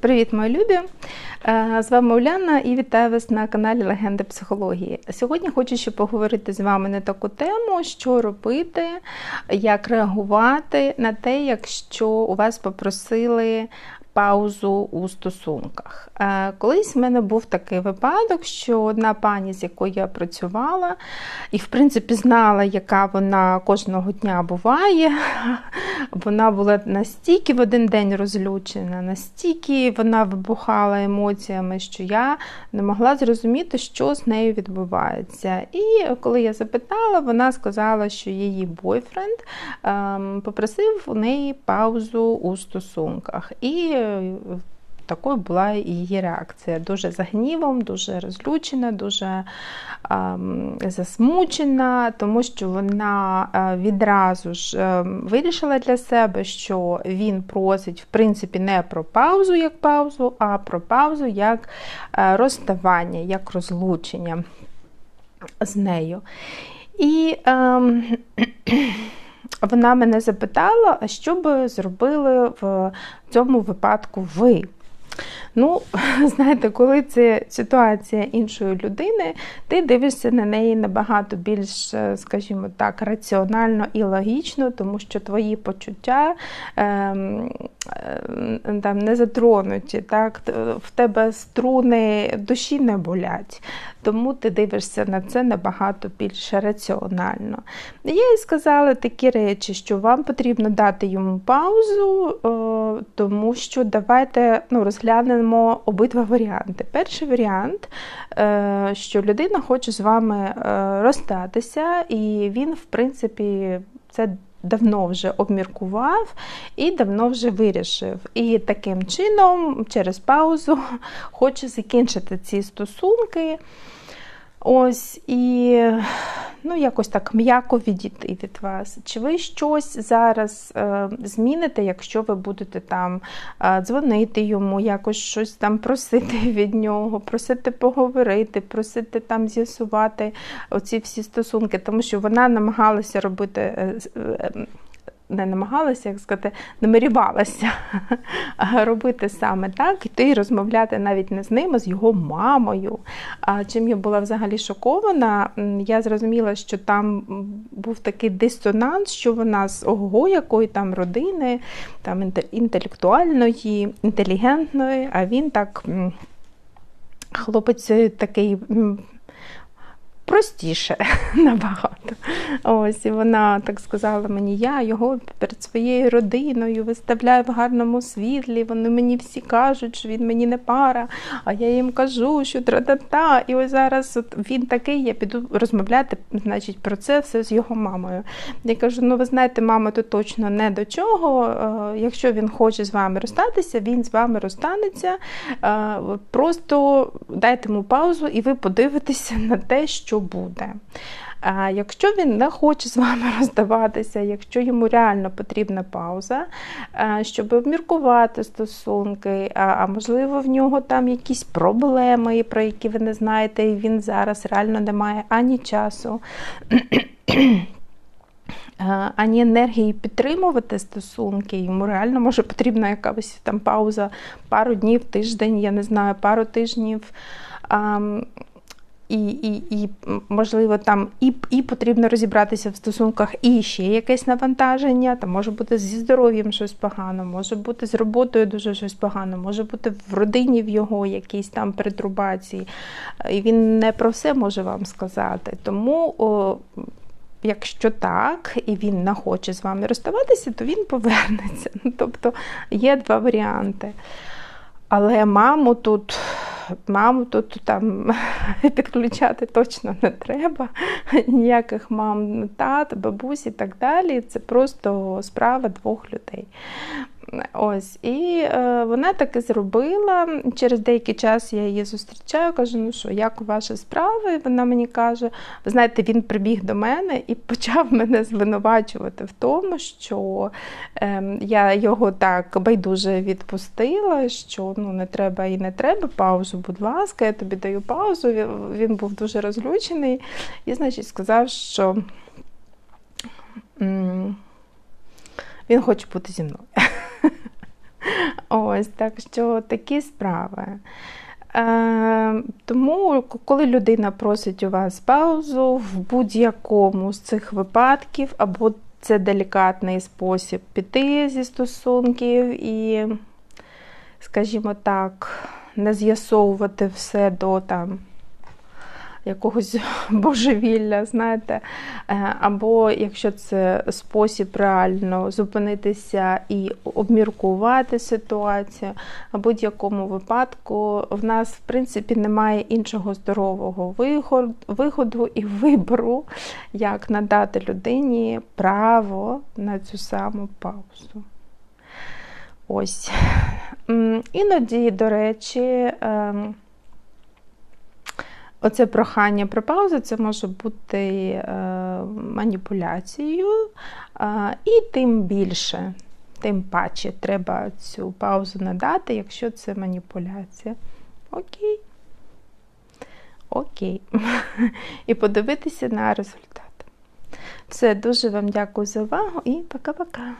Привіт, мої любі! Е, з вами Уляна і вітаю вас на каналі Легенди психології. Сьогодні хочу ще поговорити з вами на таку тему, що робити, як реагувати на те, якщо у вас попросили паузу у стосунках. Е, колись в мене був такий випадок, що одна пані, з якою я працювала, і, в принципі, знала, яка вона кожного дня буває. Вона була настільки в один день розлючена, настільки вона вибухала емоціями, що я не могла зрозуміти, що з нею відбувається. І коли я запитала, вона сказала, що її бойфренд ем, попросив у неї паузу у стосунках. І такою була її реакція. Дуже за гнівом, дуже розлючена, дуже ем, засмучена, тому що вона е, відразу ж е, вирішила для себе, що він просить, в принципі, не про паузу як паузу, а про паузу як е, розставання, як розлучення з нею. І ем, вона мене запитала, а що би зробили в цьому випадку ви? Ну, знаєте, коли це ситуація іншої людини, ти дивишся на неї набагато більш, е, скажімо так, раціонально і логічно, тому що твої почуття ем, ем, там не затронуті, так? в тебе струни душі не болять. Тому ти дивишся на це набагато більш раціонально. Я їй сказала такі речі, що вам потрібно дати йому паузу, е, тому що давайте ну, розглянемо обидва варіанти. Перший варіант, е, що людина хоче з вами е, розстатися, і він, в принципі, це. Давно вже обміркував і давно вже вирішив. І таким чином, через паузу, хоче закінчити ці стосунки. Ось і ну, якось так м'яко відійти від вас. Чи ви щось зараз е, зміните, якщо ви будете там е, дзвонити йому, якось щось там просити від нього, просити поговорити, просити там з'ясувати оці всі стосунки, тому що вона намагалася робити. Не намагалася, як сказати, намірювалася робити саме так, іти і розмовляти навіть не з ним, а з його мамою. А чим я була взагалі шокована, я зрозуміла, що там був такий дисонанс, що вона з ого якої там родини, там інтелектуальної, інтелігентної, а він так. Хлопець такий простіше набагато. Ось і вона так сказала мені, я його перед своєю родиною виставляю в гарному світлі. Вони мені всі кажуть, що він мені не пара, а я їм кажу, що тра-та-та. І ось зараз от він такий, я піду розмовляти значить, про це все з його мамою. Я кажу: ну ви знаєте, мама тут точно не до чого. Е, якщо він хоче з вами розстатися, він з вами розстанеться. Е, просто дайте йому паузу, і ви подивитеся на те, що буде. Якщо він не хоче з вами роздаватися, якщо йому реально потрібна пауза, щоб обміркувати стосунки, а можливо, в нього там якісь проблеми, про які ви не знаєте, і він зараз реально не має ані часу. Ані енергії підтримувати стосунки, йому реально може потрібна якась там пауза пару днів, тиждень, я не знаю, пару тижнів і, і, і можливо, там і і потрібно розібратися в стосунках, і ще якесь навантаження. Там може бути зі здоров'ям щось погано, може бути з роботою дуже щось погано, може бути в родині в його якісь там перетрубації. І він не про все може вам сказати. Тому. О, Якщо так, і він не хоче з вами розставатися, то він повернеться. Тобто є два варіанти. Але маму тут маму тут там підключати точно не треба. Ніяких мам, тат, бабусі і так далі. Це просто справа двох людей. Ось, І е, вона таки зробила. Через деякий час я її зустрічаю, кажу, ну що, як ваші справи? Вона мені каже: ви знаєте, він прибіг до мене і почав мене звинувачувати в тому, що е, я його так байдуже відпустила, що ну, не треба і не треба паузу, будь ласка, я тобі даю паузу. Він був дуже розлючений і, значить, сказав, що. Він хоче бути зі мною. Ось так що такі справи. Е, Тому, коли людина просить у вас паузу в будь-якому з цих випадків, або це делікатний спосіб піти зі стосунків і, скажімо так, не з'ясовувати все до там якогось божевілля, знаєте, Е, або якщо це спосіб реально зупинитися і обміркувати ситуацію, в будь-якому випадку в нас, в принципі, немає іншого здорового виходу і вибору, як надати людині право на цю саму паузу. Ось. Іноді, до речі, ем, Оце прохання про паузу це може бути е, маніпуляцією, е, і тим більше, тим паче треба цю паузу надати, якщо це маніпуляція. Окей. Окей. І подивитися на результат. Все, дуже вам дякую за увагу і пока-пока.